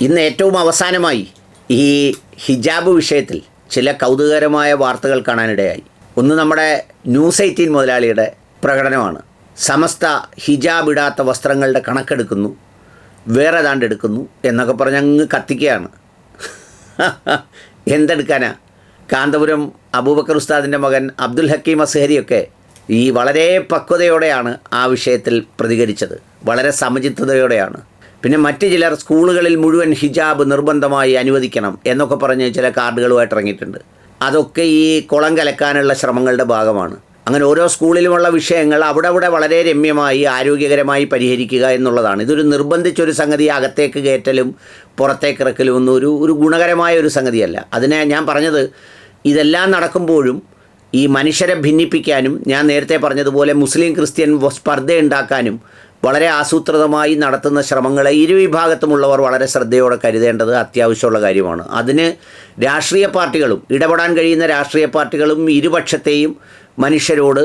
ഇന്ന് ഏറ്റവും അവസാനമായി ഈ ഹിജാബ് വിഷയത്തിൽ ചില കൗതുകകരമായ വാർത്തകൾ കാണാനിടയായി. ഒന്ന് നമ്മുടെ ന്യൂസ് എയ്റ്റീൻ മുതലാളിയുടെ പ്രകടനമാണ്. സമസ്ത ഹിജാബ് ഇടാത്ത വസ്ത്രങ്ങളുടെ കണക്കെടുക്കുന്നു വേറെ ഏതാണ്ട് എടുക്കുന്നു എന്നൊക്കെ പറഞ്ഞ് അങ്ങ് കത്തിക്കുകയാണ്. എന്തെടുക്കാനാ? കാന്തപുരം അബൂബക്കർ ഉസ്താദിന്റെ മകൻ അബ്ദുൽ ഹക്കീം അസ്ഹരിയൊക്കെ ഈ വളരെ പക്വതയോടെയാണ് ആ വിഷയത്തിൽ പ്രതികരിച്ചത്. വളരെ സമചിത്തതയോടെയാണ്. പിന്നെ മറ്റ് ചിലർ സ്കൂളുകളിൽ മുഴുവൻ ഹിജാബ് നിർബന്ധമായി അനുവദിക്കണം എന്നൊക്കെ പറഞ്ഞ് ചില കാർഡുകളുമായിട്ട് ഇറങ്ങിയിട്ടുണ്ട്. അതൊക്കെ ഈ കുളം കലക്കാനുള്ള ശ്രമങ്ങളുടെ ഭാഗമാണ്. അങ്ങനെ ഓരോ സ്കൂളിലുമുള്ള വിഷയങ്ങൾ അവിടെ അവിടെ വളരെ രമ്യമായി ആരോഗ്യകരമായി പരിഹരിക്കുക എന്നുള്ളതാണ്. ഇതൊരു നിർബന്ധിച്ചൊരു സംഗതി അകത്തേക്ക് കയറ്റലും പുറത്തേക്ക് ഇറക്കലും ഒന്നും ഒരു ഒരു ഗുണകരമായ ഒരു സംഗതിയല്ല. അതിനെ ഞാൻ പറഞ്ഞത് ഇതെല്ലാം നടക്കുമ്പോഴും ഈ മനുഷ്യരെ ഭിന്നിപ്പിക്കാനും ഞാൻ നേരത്തെ പറഞ്ഞതുപോലെ മുസ്ലിം ക്രിസ്ത്യൻ സ്പർദ്ധ ഉണ്ടാക്കാനും വളരെ ആസൂത്രിതമായി നടത്തുന്ന ശ്രമങ്ങളെ ഇരുവിഭാഗത്തുമുള്ളവർ വളരെ ശ്രദ്ധയോടെ കരുതേണ്ടത് അത്യാവശ്യമുള്ള കാര്യമാണ്. അതിന് രാഷ്ട്രീയ പാർട്ടികളും ഇടപെടാൻ കഴിയുന്ന രാഷ്ട്രീയ പാർട്ടികളും ഇരുപക്ഷത്തെയും മനുഷ്യരോട്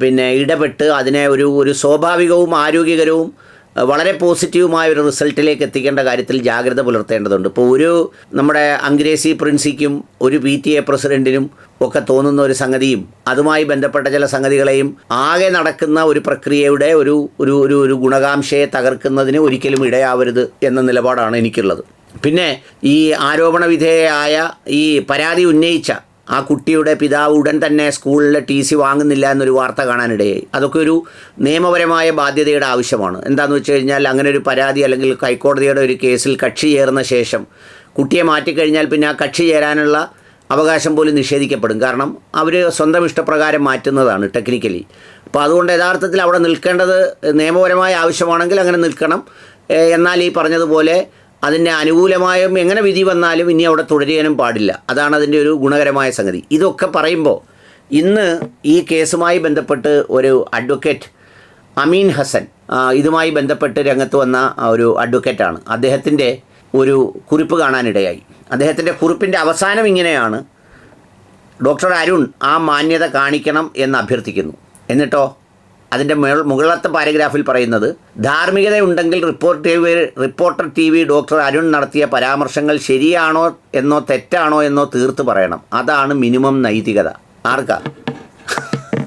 പിന്നെ ഇടപെട്ട് അതിനെ ഒരു ഒരു സ്വാഭാവികവും ആരോഗ്യകരവും വളരെ പോസിറ്റീവുമായ ഒരു റിസൾട്ടിലേക്ക് എത്തിക്കേണ്ട കാര്യത്തിൽ ജാഗ്രത പുലർത്തേണ്ടതുണ്ട്. ഇപ്പോൾ ഒരു നമ്മുടെ അംഗ്രേസി പ്രിൻസിക്കും ഒരു പി ടി എ പ്രസിഡന്റിനും ഒക്കെ തോന്നുന്ന ഒരു സംഗതിയും അതുമായി ബന്ധപ്പെട്ട ചില സംഗതികളെയും ആകെ നടക്കുന്ന ഒരു പ്രക്രിയയുടെ ഒരു ഒരു ഒരു ഒരു ഗുണകാംക്ഷയെ തകർക്കുന്നതിന് ഒരിക്കലും ഇടയാവരുത് എന്ന നിലപാടാണ് എനിക്കുള്ളത്. പിന്നെ ഈ ആരോപണ വിധേയയായ ഈ പരാതി ഉന്നയിച്ച ആ കുട്ടിയുടെ പിതാവ് ഉടൻ തന്നെ സ്കൂളിലെ ടി സി വാങ്ങുന്നില്ല എന്നൊരു വാർത്ത കാണാനിടയായി. അതൊക്കെ ഒരു നിയമപരമായ ബാധ്യതയുടെ ആവശ്യമാണ്. എന്താണെന്ന് വെച്ച് കഴിഞ്ഞാൽ അങ്ങനെ ഒരു പരാതി അല്ലെങ്കിൽ ഹൈക്കോടതിയുടെ ഒരു കേസിൽ കക്ഷി ചേർന്ന ശേഷം കുട്ടിയെ മാറ്റിക്കഴിഞ്ഞാൽ പിന്നെ ആ കക്ഷി ചേരാനുള്ള അവകാശം പോലും നിഷേധിക്കപ്പെടും. കാരണം അവർ സ്വന്തം ഇഷ്ടപ്രകാരം മാറ്റുന്നതാണ് ടെക്നിക്കലി. അപ്പോൾ അതുകൊണ്ട് യഥാർത്ഥത്തിൽ അവിടെ നിൽക്കേണ്ടത് നിയമപരമായ ആവശ്യമാണെങ്കിൽ അങ്ങനെ നിൽക്കണം. എന്നാൽ ഈ പറഞ്ഞതുപോലെ അതിന്റെ അനുകൂലമായും എങ്ങനെ വിധി വന്നാലും ഇനി അവിടെ തുടരാനും പാടില്ല. അതാണ് അതിന്റെ ഒരു ഗുണകരമായ സംഗതി. ഇതൊക്കെ പറയുമ്പോൾ ഇന്ന് ഈ കേസുമായി ബന്ധപ്പെട്ട് ഒരു അഡ്വക്കേറ്റ് അമീൻ ഹസൻ ഇതുമായി ബന്ധപ്പെട്ട് രംഗത്ത് വന്ന ഒരു അഡ്വക്കേറ്റാണ്. അദ്ദേഹത്തിന്റെ ഒരു കുറിപ്പ് കാണാനിടയായി. അദ്ദേഹത്തിന്റെ കുറിപ്പിന്റെ അവസാനം ഇങ്ങനെയാണ് ഡോക്ടർ അരുൺ ആ മാന്യത കാണിക്കണം എന്ന് അഭ്യർത്ഥിക്കുന്നു. എന്നിട്ടോ? അതിന്റെ മുകളിലത്തെ പാരഗ്രാഫിൽ പറയുന്നത് ധാർമ്മികതയുണ്ടെങ്കിൽ report T V reporter T V doctor Arun നടത്തിയ പരാമർശങ്ങൾ ശരിയാണോ എന്നോ തെറ്റാണോ എന്നോ തീർത്ത് പറയണം. അതാണ് മിനിമം നൈതികത. ആർക്കാ?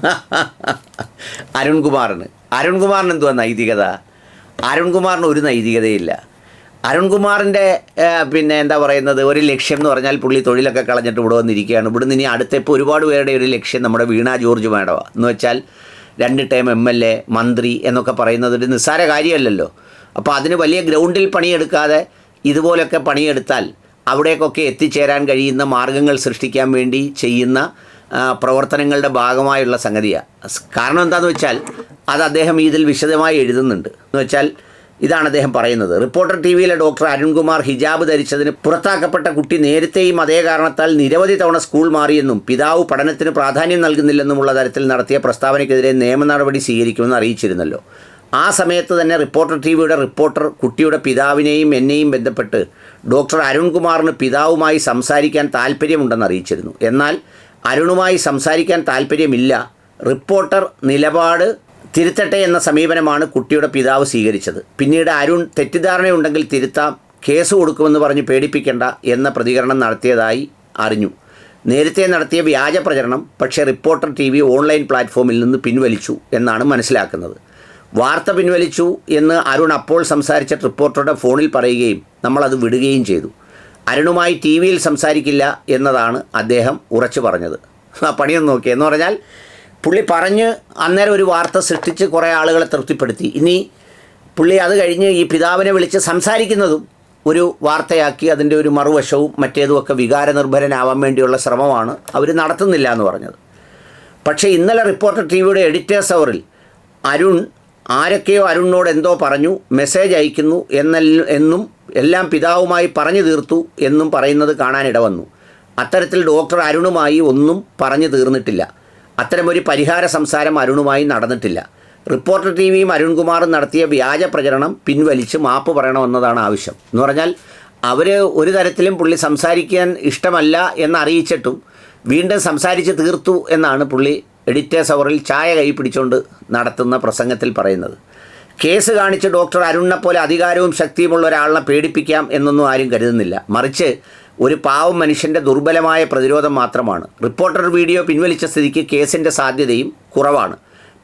അരുൺകുമാറിന്. അരുൺകുമാറിന് എന്തുവാ നൈതികത? അരുൺകുമാറിന് ഒരു നൈതികതയില്ല. അരുൺകുമാറിന്റെ പിന്നെ എന്താ പറയുന്നത് ഒരു ലക്ഷ്യം എന്ന് പറഞ്ഞാൽ പുള്ളി തൊഴിലൊക്കെ കളഞ്ഞിട്ട് ഇവിടെ വന്നിരിക്കുകയാണ്. ഇവിടുന്ന് ഇനി അടുത്തിപ്പോൾ ഒരുപാട് പേരുടെ ഒരു ലക്ഷ്യം നമ്മുടെ വീണ ജോർജ് മാഡമാണ് എന്ന് വെച്ചാൽ രണ്ട് ടൈം എം എൽ എ മന്ത്രി എന്നൊക്കെ പറയുന്നത് ഒരു നിസ്സാര കാര്യമല്ലല്ലോ. അപ്പോൾ അതിന് വലിയ ഗ്രൗണ്ടിൽ പണിയെടുക്കാതെ ഇതുപോലൊക്കെ പണിയെടുത്താൽ അവിടേക്കൊക്കെ എത്തിച്ചേരാൻ കഴിയുന്ന മാർഗങ്ങൾ സൃഷ്ടിക്കാൻ വേണ്ടി ചെയ്യുന്ന പ്രവർത്തനങ്ങളുടെ ഭാഗമായുള്ള സംഗതിയാണ് കാരണം എന്താണെന്ന് വെച്ചാൽ അത് അദ്ദേഹം ഇതിൽ വിശദമായി എഴുതുന്നുണ്ട്. എന്ന് വെച്ചാൽ ഇതാണ് അദ്ദേഹം പറയുന്നത്. റിപ്പോർട്ടർ ടി വിയിലെ ഡോക്ടർ അരുൺകുമാർ ഹിജാബ് ധരിച്ചതിന് പുറത്താക്കപ്പെട്ട കുട്ടി നേരത്തെയും അതേ കാരണത്താൽ നിരവധി തവണ സ്കൂൾ മാറിയെന്നും പിതാവ് പഠനത്തിന് പ്രാധാന്യം നൽകുന്നില്ലെന്നുമുള്ള തരത്തിൽ നടത്തിയ പ്രസ്താവനയ്ക്കെതിരെ നിയമ നടപടി സ്വീകരിക്കുമെന്ന് അറിയിച്ചിരുന്നല്ലോ. ആ സമയത്ത് തന്നെ റിപ്പോർട്ടർ ടി വിയുടെ റിപ്പോർട്ടർ കുട്ടിയുടെ പിതാവിനെയും എന്നെയും ബന്ധപ്പെട്ട് ഡോക്ടർ അരുൺകുമാറിന് പിതാവുമായി സംസാരിക്കാൻ താല്പര്യമുണ്ടെന്ന് അറിയിച്ചിരുന്നു. എന്നാൽ അരുണുമായി സംസാരിക്കാൻ താല്പര്യമില്ല റിപ്പോർട്ടർ നിലപാട് തിരുത്തട്ടെ എന്ന സമീപനമാണ് കുട്ടിയുടെ പിതാവ് സ്വീകരിച്ചത്. പിന്നീട് അരുൺ തെറ്റിദ്ധാരണയുണ്ടെങ്കിൽ തിരുത്താം കേസ് കൊടുക്കുമെന്ന് പറഞ്ഞ് പേടിപ്പിക്കേണ്ട എന്ന പ്രതികരണം നടത്തിയതായി അറിഞ്ഞു. നേരത്തെ നടത്തിയ വ്യാജ പ്രചരണം പക്ഷേ റിപ്പോർട്ടർ ടി വി ഓൺലൈൻ പ്ലാറ്റ്ഫോമിൽ നിന്ന് പിൻവലിച്ചു എന്നാണ് മനസ്സിലാക്കുന്നത്. വാർത്ത പിൻവലിച്ചു എന്ന് അരുൺ അപ്പോൾ സംസാരിച്ച റിപ്പോർട്ടറുടെ ഫോണിൽ പറയുകയും നമ്മളത് വിടുകയും ചെയ്തു. അരുണുമായി ടി വിയിൽ സംസാരിക്കില്ല എന്നതാണ് അദ്ദേഹം ഉറച്ചു പറഞ്ഞത്. ആ പണിയൊന്നും നോക്കി എന്ന് പറഞ്ഞാൽ പുള്ളി പറഞ്ഞ് അന്നേരം ഒരു വാർത്ത സൃഷ്ടിച്ച് കുറേ ആളുകളെ തൃപ്തിപ്പെടുത്തി. ഇനി പുള്ളി അത് കഴിഞ്ഞ് ഈ പിതാവിനെ വിളിച്ച് സംസാരിക്കുന്നതും ഒരു വാർത്തയാക്കി അതിന്റെ ഒരു മറുവശവും മറ്റേതുമൊക്കെ വികാരനിർഭരനാവാൻ വേണ്ടിയുള്ള ശ്രമമാണ് അവർ നടത്തുന്നില്ല എന്ന് പറഞ്ഞത്. പക്ഷേ ഇന്നലെ റിപ്പോർട്ടർ ടി വിയുടെ എഡിറ്റേഴ്സ് അവറിൽ അരുൺ ആരൊക്കെയോ അരുണിനോട് എന്തോ പറഞ്ഞു മെസ്സേജ് അയക്കുന്നു എന്നല്ല എന്നും എല്ലാം പിതാവുമായി പറഞ്ഞു തീർത്തു എന്നും പറയുന്നത് കാണാനിട വന്നു അത്തരത്തിൽ ഡോക്ടർ അരുണുമായി ഒന്നും പറഞ്ഞു തീർന്നിട്ടില്ല. അത്തരമൊരു പരിഹാര സംസാരം അരുണുമായി നടന്നിട്ടില്ല. റിപ്പോർട്ടർ ടി വിയും അരുൺകുമാറും നടത്തിയ വ്യാജ പ്രചരണം പിൻവലിച്ച് മാപ്പ് പറയണമെന്നതാണ് ആവശ്യം. എന്ന് പറഞ്ഞാൽ അവർ ഒരു തരത്തിലും പുള്ളി സംസാരിക്കാൻ ഇഷ്ടമല്ല എന്നറിയിച്ചിട്ടും വീണ്ടും സംസാരിച്ച് തീർത്തു എന്നാണ് പുള്ളി എഡിറ്റേഴ്സ് അവറിൽ ചായ കൈ പിടിച്ചുകൊണ്ട് നടത്തുന്ന പ്രസംഗത്തിൽ പറയുന്നത്. കേസ് കാണിച്ച് ഡോക്ടർ അരുണിനെ പോലെ അധികാരവും ശക്തിയുമുള്ള ഒരാളിനെ പേടിപ്പിക്കാം എന്നൊന്നും ആരും കരുതുന്നില്ല. മറിച്ച് ഒരു പാവം മനുഷ്യന്റെ ദുർബലമായ പ്രതിരോധം മാത്രമാണ്. റിപ്പോർട്ടർ വീഡിയോ പിൻവലിച്ച സ്ഥിതിക്ക് കേസിന്റെ സാധ്യതയും കുറവാണ്.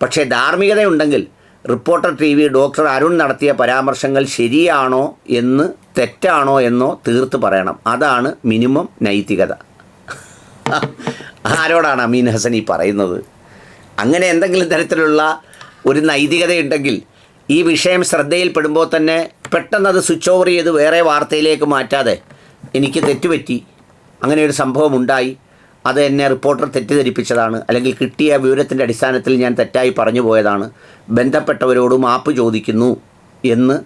പക്ഷേ ധാർമ്മികതയുണ്ടെങ്കിൽ reporter T V doctor Arun നടത്തിയ പരാമർശങ്ങൾ ശരിയാണോ എന്ന് തെറ്റാണോ എന്നോ തീർത്ത് പറയണം. അതാണ് മിനിമം നൈതികത. ആരോടാണ് അമീൻ ഹസൻ ഈ പറയുന്നത്? അങ്ങനെ എന്തെങ്കിലും തരത്തിലുള്ള ഒരു നൈതികതയുണ്ടെങ്കിൽ ഈ വിഷയം ശ്രദ്ധയിൽപ്പെടുമ്പോൾ തന്നെ പെട്ടെന്ന് അത് സ്വിച്ച് ഓവർ ചെയ്ത് വേറെ വാർത്തയിലേക്ക് മാറ്റാതെ എനിക്ക് തെറ്റുപറ്റി. അങ്ങനെ ഒരു സംഭവം ഉണ്ടായി അത് എന്നെ റിപ്പോർട്ടർ തെറ്റിദ്ധരിപ്പിച്ചതാണ്. അല്ലെങ്കിൽ കിട്ടിയ വിവരത്തിന്റെ അടിസ്ഥാനത്തിൽ ഞാൻ തെറ്റായി പറഞ്ഞു പോയതാണ്. ബന്ധപ്പെട്ടവരോട് മാപ്പ് ചോദിക്കുന്നു എന്ന്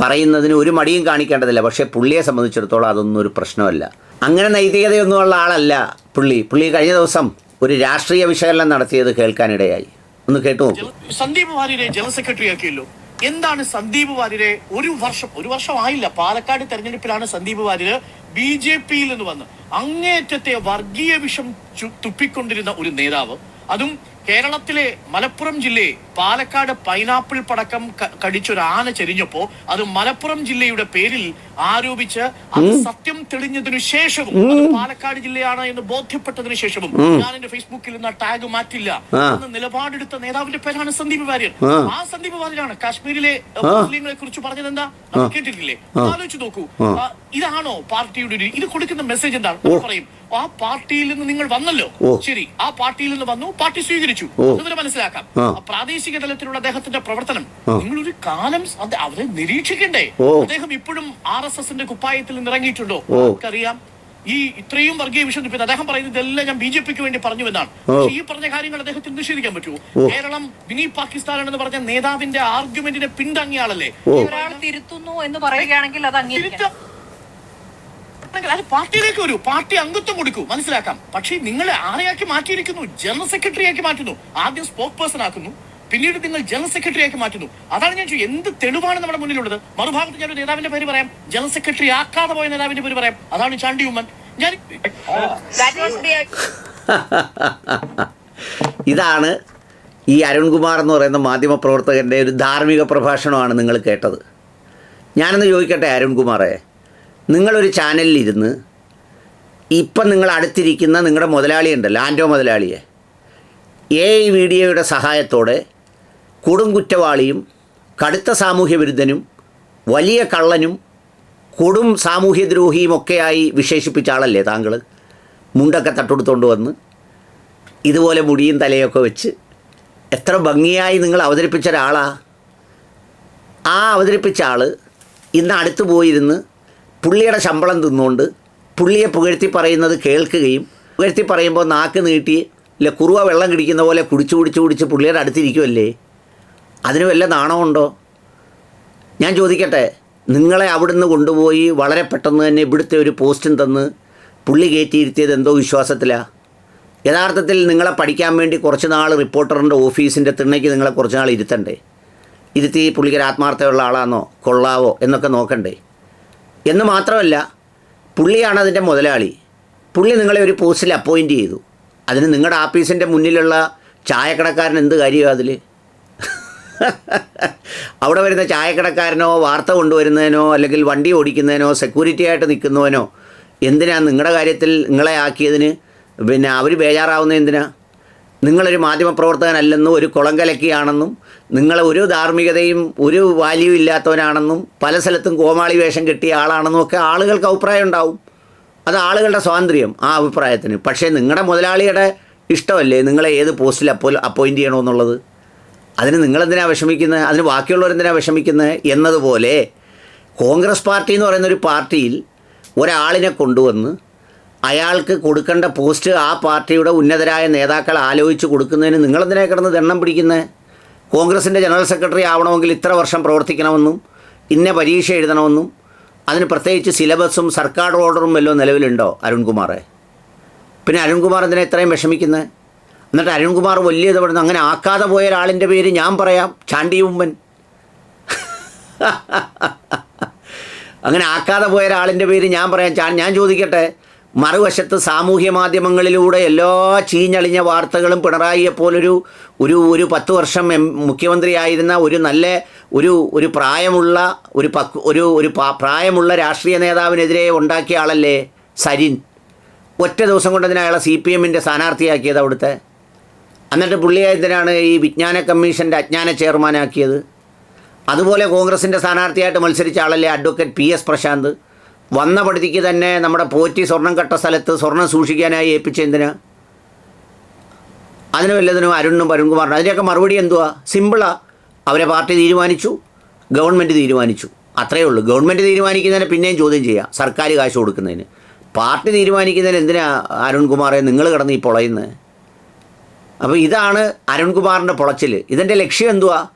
പറയുന്നതിന് ഒരു മടിയും കാണിക്കേണ്ടതില്ല. പക്ഷേ പുള്ളിയെ സംബന്ധിച്ചിടത്തോളം അതൊന്നും ഒരു പ്രശ്നമല്ല. അങ്ങനെ നൈതികതയൊന്നുമുള്ള ആളല്ല പുള്ളി. പുള്ളി കഴിഞ്ഞ ദിവസം ഒരു രാഷ്ട്രീയ വിശകലനം നടത്തിയത് കേൾക്കാനിടയായി. ഒന്ന് കേട്ടു സന്ദീപ് ജനറൽ സെക്രട്ടറി ആക്കിയല്ലോ എന്താണ് സന്ദീപ് വാര്യരെ ഒരു വർഷം ഒരു വർഷം ആയില്ല പാലക്കാട് തെരഞ്ഞെടുപ്പിലാണ് സന്ദീപ് വാര്യര് ബി ജെ പിയിൽ നിന്ന് വന്ന് അങ്ങേറ്റത്തെ വർഗീയ വിഷം തുപ്പിക്കൊണ്ടിരുന്ന ഒരു നേതാവ്. അതും കേരളത്തിലെ മലപ്പുറം ജില്ലയെ പാലക്കാട് പൈനാപ്പിൾ പടക്കം കടിച്ചൊരു ആന ചെരിഞ്ഞപ്പോ അത് മലപ്പുറം ജില്ലയുടെ പേരിൽ ആരോപിച്ച് അത് സത്യം തെളിഞ്ഞതിനു ശേഷവും അത് പാലക്കാട് ജില്ലയാണ് എന്ന് ബോധ്യപ്പെട്ടതിനു ശേഷവും ഞാൻ എന്റെ ഫേസ്ബുക്കിൽ നിന്ന് ടാഗ് മാറ്റില്ല. എന്ന് നിലപാടെടുത്ത നേതാവിന്റെ പേരാണ് സന്ദീപ് വാര്യർ. ആ. സന്ദീപ് വാര്യരാണ് കാശ്മീരിലെ മുസ്ലിങ്ങളെ കുറിച്ച് പറഞ്ഞത് എന്താ കേട്ടിട്ടില്ലേ? ആലോചിച്ചു നോക്കൂ. ഇതാണോ പാർട്ടിയുടെ ഒരു ഇത് കൊടുക്കുന്ന മെസ്സേജ് എന്താണ്? പറയും. ആ പാർട്ടിയിൽ നിന്ന് നിങ്ങൾ വന്നല്ലോ. ശരി. ആ പാർട്ടിയിൽ നിന്ന് വന്നു പാർട്ടി സ്വീകരിച്ചു. ഓ. അതുവരെ മനസ്സിലാക്കാം. പ്രാദേശിക തലത്തിലുള്ള അദ്ദേഹത്തിന്റെ പ്രവർത്തനം. നിങ്ങൾ ഒരു കാലം അവരെ നിരീക്ഷിക്കണ്ടേ? അദ്ദേഹം ഇപ്പോഴും ആർ എസ് എസിന്റെ കുപ്പായത്തിൽ നിന്ന് ഇറങ്ങിയിട്ടുണ്ടോ? ഓ. നമുക്കറിയാം ഈ ഇത്രയും വർഗീയ വിഷയം അദ്ദേഹം പറയുന്നത് ഇതെല്ലാം ഞാൻ ബി ജെ പിക്ക് വേണ്ടി പറഞ്ഞു എന്നാണ്. പക്ഷേ ഈ പറഞ്ഞ കാര്യങ്ങൾ അദ്ദേഹത്തിന് നിഷേധിക്കാൻ പറ്റുമോ? കേരളം മിനി പാകിസ്ഥാനാണെന്ന് പറഞ്ഞ നേതാവിന്റെ ആർഗ്യുമെന്റിനെ പിന്തങ്ങിയ ആളല്ലേ? തിരുത്തുന്നു എന്ന് പറയുകയാണെങ്കിൽ അത് അംഗീകരിക്കണം. തിരുത്ത- അത് പാർട്ടിയിലേക്ക് വരൂ. പാർട്ടി അംഗത്വം കൊടുക്കൂ. മനസ്സിലാക്കാം. പക്ഷേ നിങ്ങളെ ആരെയാക്കി മാറ്റിയിരിക്കുന്നു. ജനറൽ സെക്രട്ടറി ആക്കി മാറ്റുന്നു. ആദ്യം സ്പോക്ക് പേഴ്സൺ ആക്കുന്നു. പിന്നീട് നിങ്ങൾ ജനറൽ സെക്രട്ടറി ആക്കി മാറ്റുന്നു. അതാണ് ഞാൻ എന്ത് തെളിവാണ് നമ്മുടെ മുന്നിലുള്ളത്? മറുഭാഗത്ത് ഞാൻ നേതാവിന്റെ പേര് പറയാം. ജനറൽ സെക്രട്ടറി ആക്കാതെ പോയ നേതാവിന്റെ പേര് പറയാം. അതാണ് ചാണ്ടി ഉമ്മൻ. ഞാൻ ഇതാണ് ഈ അരുൺകുമാർ എന്ന് പറയുന്ന മാധ്യമപ്രവർത്തകന്റെ ഒരു ധാർമ്മിക പ്രഭാഷണമാണ് നിങ്ങൾ കേട്ടത്. ഞാനൊന്ന് ചോദിക്കട്ടെ അരുൺകുമാറെ? നിങ്ങളൊരു ചാനലിലിരുന്ന് ഇപ്പം നിങ്ങൾ അടുത്തിരിക്കുന്ന നിങ്ങളുടെ മുതലാളി ഉണ്ടല്ലോ ലാൻഡോ മുതലാളിയെ. എ ഐ വീഡിയോയുടെ സഹായത്തോടെ കൊടുംകുറ്റവാളിയും കടുത്ത സാമൂഹ്യ വിരുദ്ധനും വലിയ കള്ളനും കൊടും സാമൂഹ്യദ്രോഹിയും ഒക്കെയായി വിശേഷിപ്പിച്ച ആളല്ലേ താങ്കൾ മുണ്ടൊക്കെ തട്ടുകൊടുത്തോണ്ട് വന്ന് ഇതുപോലെ മുടിയും തലയൊക്കെ വെച്ച് എത്ര ഭംഗിയായി നിങ്ങൾ അവതരിപ്പിച്ച ഒരാളാ. ആ അവതരിപ്പിച്ച ആൾ ഇന്ന് അടുത്ത് പോയിരുന്ന് പുള്ളിയുടെ ശമ്പളം തിന്നുകൊണ്ട് പുള്ളിയെ പുകഴ്ത്തി പറയുന്നത് കേൾക്കുകയും പുകഴ്ത്തി പറയുമ്പോൾ നാക്ക് നീട്ടി ഇല്ല കുറുവ വെള്ളം കുടിക്കുന്ന പോലെ കുടിച്ചു കുടിച്ച് കുടിച്ച് പുള്ളിയുടെ അടുത്തിരിക്കുമല്ലേ അതിന് വല്ല നാണമുണ്ടോ? ഞാൻ ചോദിക്കട്ടെ നിങ്ങളെ അവിടുന്ന് കൊണ്ടുപോയി വളരെ പെട്ടെന്ന് തന്നെ ഇവിടുത്തെ ഒരു പോസ്റ്റും തന്ന് പുള്ളി കയറ്റിയിരുത്തിയത് എന്തോ വിശ്വാസത്തിലാണ് യഥാർത്ഥത്തിൽ നിങ്ങളെ പഠിക്കാൻ വേണ്ടി കുറച്ച് നാൾ റിപ്പോർട്ടറിന്റെ ഓഫീസിന്റെ തിണ്ണയ്ക്ക് നിങ്ങളെ കുറച്ച് നാൾ ഇരുത്തണ്ടേ? ഇരുത്തി പുള്ളിക്കൊരു ആത്മാർത്ഥമുള്ള ആളാണോ കൊള്ളാവോ എന്നൊക്കെ നോക്കണ്ടേ? എന്ന് മാത്രമല്ല പുള്ളിയാണ് അതിന്റെ മുതലാളി. പുള്ളി നിങ്ങളെ ഒരു പോസ്റ്റിൽ അപ്പോയിന്റ് ചെയ്തു. അതിന് നിങ്ങളുടെ ആഫീസിന്റെ മുന്നിലുള്ള ചായക്കടക്കാരൻ എന്ത് കാര്യമാണ് അതിൽ അവിടെ വരുന്ന ചായക്കടക്കാരനോ വാർത്ത കൊണ്ടുവരുന്നതിനോ അല്ലെങ്കിൽ വണ്ടി ഓടിക്കുന്നതിനോ സെക്യൂരിറ്റി ആയിട്ട് നിൽക്കുന്നവനോ എന്തിനാണ് നിങ്ങളുടെ കാര്യത്തിൽ നിങ്ങളെ ആക്കിയതിന്? പിന്നെ അവർ ബേജാറാവുന്നത് എന്തിനാ? നിങ്ങളൊരു മാധ്യമപ്രവർത്തകനല്ലെന്നും ഒരു കുളം കലക്കിയാണെന്നും നിങ്ങളെ ഒരു ധാർമ്മികതയും ഒരു വാല്യൂ ഇല്ലാത്തവനാണെന്നും പല സ്ഥലത്തും കോമാളി വേഷം കിട്ടിയ ആളാണെന്നും ഒക്കെ ആളുകൾക്ക് അഭിപ്രായം ഉണ്ടാവും. അത് ആളുകളുടെ സ്വാതന്ത്ര്യം ആ അഭിപ്രായത്തിന്. പക്ഷേ നിങ്ങളുടെ മുതലാളിയുടെ ഇഷ്ടമല്ലേ നിങ്ങളെ ഏത് പോസ്റ്റിൽ അപ്പോ അപ്പോയിന്റ് ചെയ്യണമെന്നുള്ളത്? അതിന് നിങ്ങളെന്തിനാ വിഷമിക്കുന്നത് അതിന് ബാക്കിയുള്ളവരെന്തിനാ വിഷമിക്കുന്നത് എന്നതുപോലെ കോൺഗ്രസ് പാർട്ടി എന്ന് പറയുന്ന ഒരു പാർട്ടിയിൽ ഒരാളിനെ കൊണ്ടുവന്ന് അയാൾക്ക് കൊടുക്കേണ്ട പോസ്റ്റ് ആ പാർട്ടിയുടെ ഉന്നതരായ നേതാക്കൾ ആലോചിച്ച് കൊടുക്കുന്നതിന് നിങ്ങളെന്തിനാ കിടന്ന് ദണ്ണം പിടിക്കുന്നത് കോൺഗ്രസിന്റെ ജനറൽ സെക്രട്ടറി ആവണമെങ്കിൽ ഇത്ര വർഷം പ്രവർത്തിക്കണമെന്നും ഇന്ന പരീക്ഷ എഴുതണമെന്നും അതിന് പ്രത്യേകിച്ച് സിലബസും സർക്കാർ ഓർഡറും വല്ലതും നിലവിലുണ്ടോ അരുൺകുമാറെ? പിന്നെ അരുൺകുമാർ എന്തിനാ ഇത്രയും വിഷമിക്കുന്നത് എന്നിട്ട് അരുൺകുമാർ വലിയ ഇതപ്പെടുന്നു അങ്ങനെ ആക്കാതെ പോയ ഒരാളിന്റെ പേര് ഞാൻ പറയാം ചാണ്ടി ഉമ്മൻ അങ്ങനെ ആക്കാതെ പോയ ഒരാളിന്റെ പേര് ഞാൻ പറയാം ഞാൻ ചോദിക്കട്ടെ? മറുവശത്ത് സാമൂഹ്യ മാധ്യമങ്ങളിലൂടെ എല്ലാ ചീഞ്ഞളിഞ്ഞ വാർത്തകളും പിണറായിയെ പോലൊരു ഒരു ഒരു പത്ത് വർഷം എം മുഖ്യമന്ത്രിയായിരുന്ന ഒരു നല്ല ഒരു ഒരു പ്രായമുള്ള ഒരു പക് ഒരു ഒരു പ്രായമുള്ള രാഷ്ട്രീയ നേതാവിനെതിരെ ഉണ്ടാക്കിയ ആളല്ലേ സരിൻ? ഒറ്റ ദിവസം കൊണ്ട് അതിനെ അയാളെ സി പി എമ്മിന്റെ സ്ഥാനാർത്ഥിയാക്കിയത് അവിടുത്തെ. എന്നിട്ട് പുള്ളിയെ എന്തിനാണ് ഈ വിജ്ഞാന കമ്മീഷന്റെ അജ്ഞാന ചെയർമാനാക്കിയത്? അതുപോലെ കോൺഗ്രസിന്റെ സ്ഥാനാർത്ഥിയായിട്ട് മത്സരിച്ച ആളല്ലേ അഡ്വക്കേറ്റ് പി എസ് പ്രശാന്ത്? വന്ന പടുതിക്ക് തന്നെ നമ്മുടെ പോറ്റി സ്വർണം കെട്ട സ്ഥലത്ത് സ്വർണം സൂക്ഷിക്കാനായി ഏൽപ്പിച്ച എന്തിനാ? അതിന് വല്ലതിനും അരുണും അരുൺകുമാറിനും അതിന്റെയൊക്കെ മറുപടി എന്തുവാ? സിമ്പിളാ അവരെ പാർട്ടി തീരുമാനിച്ചു ഗവൺമെന്റ് തീരുമാനിച്ചു. അത്രയേ ഉള്ളൂ. ഗവൺമെന്റ് തീരുമാനിക്കുന്നതിന് പിന്നെയും ചോദ്യം ചെയ്യാം. സർക്കാർ കാശ് കൊടുക്കുന്നതിന്. പാർട്ടി തീരുമാനിക്കുന്നതിന് എന്തിനാ അരുൺകുമാറെ നിങ്ങൾ കിടന്ന് ഈ പൊളയുന്നത്? അപ്പോൾ ഇതാണ് അരുൺകുമാറിന്റെ പൊളച്ചിൽ ഇതിന്റെ ലക്ഷ്യം എന്തുവാ?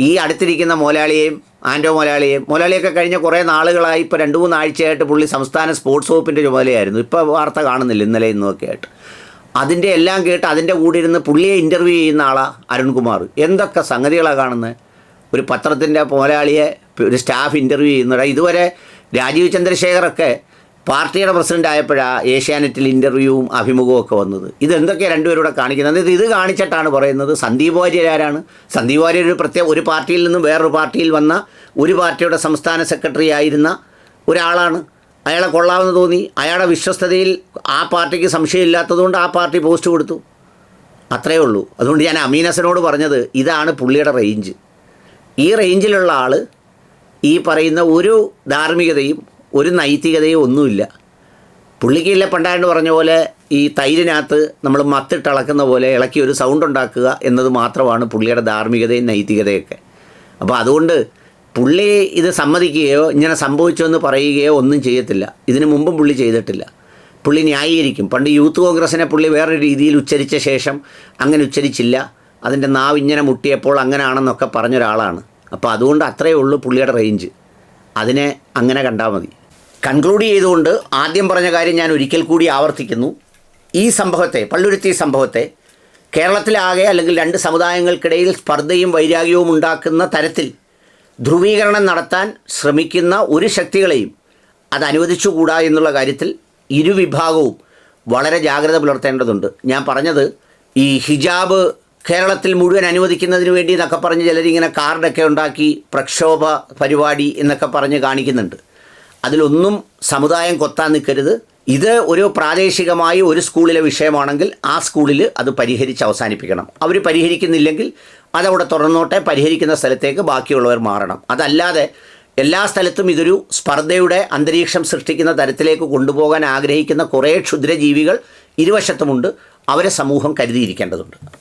ഈ അടുത്തിരിക്കുന്ന മോലാളിയെയും ആന്റോ മോലാളിയെയും മോലാളിയൊക്കെ കഴിഞ്ഞ കുറേ നാളുകളായി ഇപ്പോൾ രണ്ട് മൂന്ന് ആഴ്ചയായിട്ട് പുള്ളി സംസ്ഥാന സ്പോർട്സ് വകുപ്പിന്റെ ചുമതലയായിരുന്നു ഇപ്പോൾ വാർത്ത കാണുന്നില്ല ഇന്നലെ ഇന്നുമൊക്കെ ആയിട്ട്. അതിന്റെ എല്ലാം കേട്ട് അതിന്റെ കൂടെ ഇരുന്ന് പുള്ളിയെ ഇന്റർവ്യൂ ചെയ്യുന്ന ആളാണ് അരുൺകുമാർ. എന്തൊക്കെ സംഗതികളാണ് കാണുന്നത് ഒരു പത്രത്തിന്റെ പോരാളിയെ ഒരു സ്റ്റാഫ് ഇന്റർവ്യൂ ചെയ്യുന്നത് ഇതുവരെ രാജീവ് ചന്ദ്രശേഖറൊക്കെ പാർട്ടിയുടെ പ്രസിഡന്റ് ആയപ്പോഴാണ് ഏഷ്യാനെറ്റിൽ ഇന്റർവ്യൂവും അഭിമുഖവും ഒക്കെ വന്നത്. ഇതെന്തൊക്കെയാണ് രണ്ടുപേരൂടെ കാണിക്കുന്നത്? ഇത് ഇത് കാണിച്ചിട്ടാണ് പറയുന്നത്. സന്ദീപ് വാര്യർ ആരാണ്? സന്ദീപ് വാര്യർ ഒരു പ്രത്യേക ഒരു പാർട്ടിയിൽ നിന്നും വേറൊരു പാർട്ടിയിൽ വന്ന ഒരു പാർട്ടിയുടെ സംസ്ഥാന സെക്രട്ടറി ആയിരുന്ന ഒരാളാണ്. അയാളെ കൊള്ളാമെന്ന് തോന്നി. അയാളുടെ വിശ്വസ്തതയിൽ ആ പാർട്ടിക്ക് സംശയമില്ലാത്തതുകൊണ്ട് ആ പാർട്ടി പോസ്റ്റ് കൊടുത്തു. അത്രയേ ഉള്ളൂ. അതുകൊണ്ട് ഞാൻ അമീനസനോട് പറഞ്ഞത് ഇതാണ് പുള്ളിയുടെ റേഞ്ച്. ഈ റേഞ്ചിലുള്ള ആൾ ഈ പറയുന്ന ഒരു ധാർമ്മികതയും ഒരു നൈതികതയും ഒന്നുമില്ല. പുള്ളിക്കില്ല പണ്ടാണ്ട് പറഞ്ഞ പോലെ ഈ തൈരിനകത്ത് നമ്മൾ മത്തിട്ടിളക്കുന്ന പോലെ ഇളക്കി ഒരു സൗണ്ട് ഉണ്ടാക്കുക എന്നത് മാത്രമാണ് പുള്ളിയുടെ ധാർമ്മികതയും നൈതികതയൊക്കെ അപ്പോൾ അതുകൊണ്ട് പുള്ളി ഇത് സമ്മതിക്കുകയോ ഇങ്ങനെ സംഭവിച്ചോ എന്ന് പറയുകയോ ഒന്നും ചെയ്യത്തില്ല. ഇതിനു മുമ്പും പുള്ളി ചെയ്തിട്ടില്ല. പുള്ളി ന്യായീകരിക്കും. പണ്ട് യൂത്ത് കോൺഗ്രസിനെ പുള്ളി വേറെ രീതിയിൽ ഉച്ചരിച്ച ശേഷം അങ്ങനെ ഉച്ചരിച്ചില്ല. അതിന്റെ നാവ് ഇങ്ങനെ മുട്ടിയപ്പോൾ അങ്ങനെയാണെന്നൊക്കെ പറഞ്ഞൊരാളാണ് അപ്പോൾ അതുകൊണ്ട് അത്രയേ ഉള്ളൂ പുള്ളിയുടെ റേഞ്ച് അതിനെ അങ്ങനെ കണ്ടാൽ മതി. കൺക്ലൂഡ് ചെയ്തുകൊണ്ട് ആദ്യം പറഞ്ഞ കാര്യം ഞാൻ ഒരിക്കൽ കൂടി ആവർത്തിക്കുന്നു. ഈ സംഭവത്തെ പള്ളുരുത്തി സംഭവത്തെ കേരളത്തിലാകെ അല്ലെങ്കിൽ രണ്ട് സമുദായങ്ങൾക്കിടയിൽ സ്പർദ്ധയും വൈരാഗ്യവും ഉണ്ടാക്കുന്ന തരത്തിൽ ധ്രുവീകരണം നടത്താൻ ശ്രമിക്കുന്ന ഒരു ശക്തികളെയും അത് അനുവദിച്ചുകൂടാ എന്നുള്ള കാര്യത്തിൽ ഇരുവിഭാഗവും വളരെ ജാഗ്രത പുലർത്തേണ്ടതുണ്ട്. ഞാൻ പറഞ്ഞത് ഈ ഹിജാബ് കേരളത്തിൽ മുഴുവൻ അനുവദിക്കുന്നതിന് വേണ്ടി എന്നൊക്കെ പറഞ്ഞ് ചിലരിങ്ങനെ കാർഡൊക്കെ ഉണ്ടാക്കി പ്രക്ഷോഭ പരിപാടി എന്നൊക്കെ പറഞ്ഞ് കാണിക്കുന്നുണ്ട്. അതിലൊന്നും സമുദായം കൊത്താൻ നിൽക്കരുത്. ഇത് ഒരു പ്രാദേശികമായി ഒരു സ്കൂളിലെ വിഷയമാണെങ്കിൽ ആ സ്കൂളിൽ അത് പരിഹരിച്ച് അവസാനിപ്പിക്കണം. അവർ പരിഹരിക്കുന്നില്ലെങ്കിൽ അതവിടെ തുറന്നോട്ടെ പരിഹരിക്കുന്ന സ്ഥലത്തേക്ക് ബാക്കിയുള്ളവർ മാറണം. അതല്ലാതെ എല്ലാ സ്ഥലത്തും ഇതൊരു സ്പർദ്ധയുടെ അന്തരീക്ഷം സൃഷ്ടിക്കുന്ന തരത്തിലേക്ക് കൊണ്ടുപോകാൻ ആഗ്രഹിക്കുന്ന കുറേ ക്ഷുദ്രജീവികൾ ഇരുവശത്തുമുണ്ട്. അവരെ സമൂഹം കരുതിയിരിക്കേണ്ടതുണ്ട്.